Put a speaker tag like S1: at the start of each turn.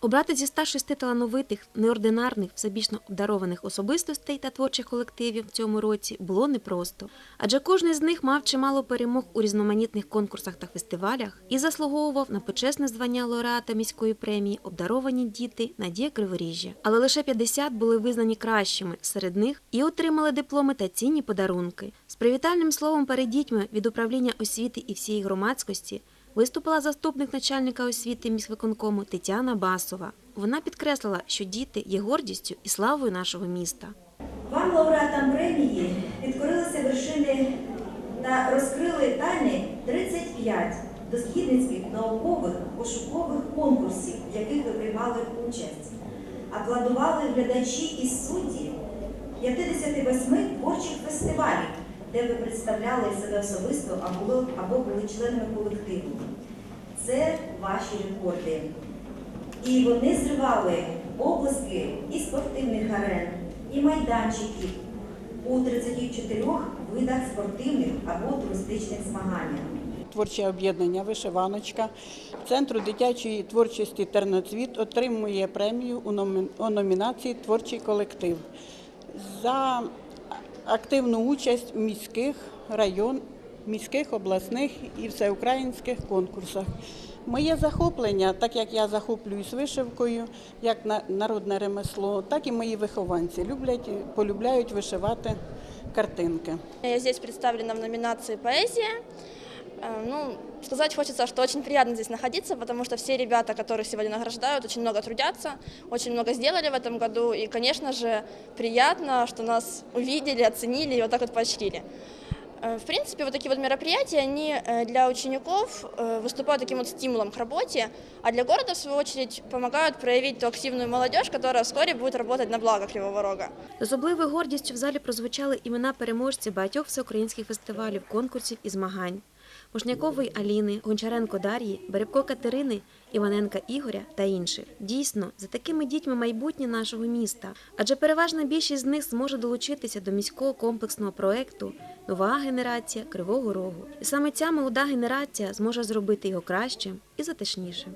S1: Обрати зі 106 талановитих, неординарних, всебічно обдарованих особистостей та творчих колективів в цьому році було непросто, адже кожен з них мав чимало перемог у різноманітних конкурсах та фестивалях і заслуговував на почесне звання лауреата міської премії Обдаровані діти Надія Криворіжжя. Але лише 50 були визнані кращими серед них і отримали дипломи та цінні подарунки. З привітальним словом перед дітьми від управління освіти і всієї громадськості виступила заступник начальника освіти міськвиконкому Тетяна Басова. Вона підкреслила, що діти є гордістю і славою нашого міста.
S2: Вам, лауреатам премії, підкорилися вершини та розкрили тайни 35 дослідницьких, наукових, пошукових конкурсів, в яких ви приймали участь. Аплодували глядачі і судді 58 творчих фестивалів, де ви представляли себе особисто або, були членами колективу. Це ваші рекорди. І вони зривали обласки і спортивних арен, і майданчиків у 34 видах спортивних або туристичних змаганнях.
S3: Творче об'єднання Вишиваночка Центру дитячої творчості Терноцвіт отримує премію у номінації Творчий колектив за активну участь в міських район, міських, обласних і всеукраїнських конкурсах. Моє захоплення, так як я захоплююсь вишивкою, як на- народне ремесло, так і мої вихованці люблять, полюбляють вишивати картинки.
S4: Я здесь представлена в номінації «Поэзия». Э, Ну, сказать хочется, что очень приятно здесь находиться, потому что все ребята, которых сегодня награждают, очень много трудятся, очень много сделали в этом году. И, конечно же, приятно, что нас увидели, оценили и вот так вот поощрили. Э, В принципе, вот такие вот мероприятия, они э, для учеников э, выступают таким вот стимулом к работе, а для города, в свою очередь, помогают проявить ту активную молодежь, которая вскоре будет работать на благо Кривого Рога.
S1: З особливою гордістю в залі прозвучали імена переможців багатьох всеукраїнських фестивалів, конкурсів і змагань. Мошнякової Аліни, Гончаренко Дар'ї, Беребко Катерини, Іваненка Ігоря та інших. Дійсно, за такими дітьми майбутнє нашого міста, адже переважна більшість з них зможе долучитися до міського комплексного проекту Нова генерація Кривого Рогу. І саме ця молода генерація зможе зробити його кращим і затишнішим.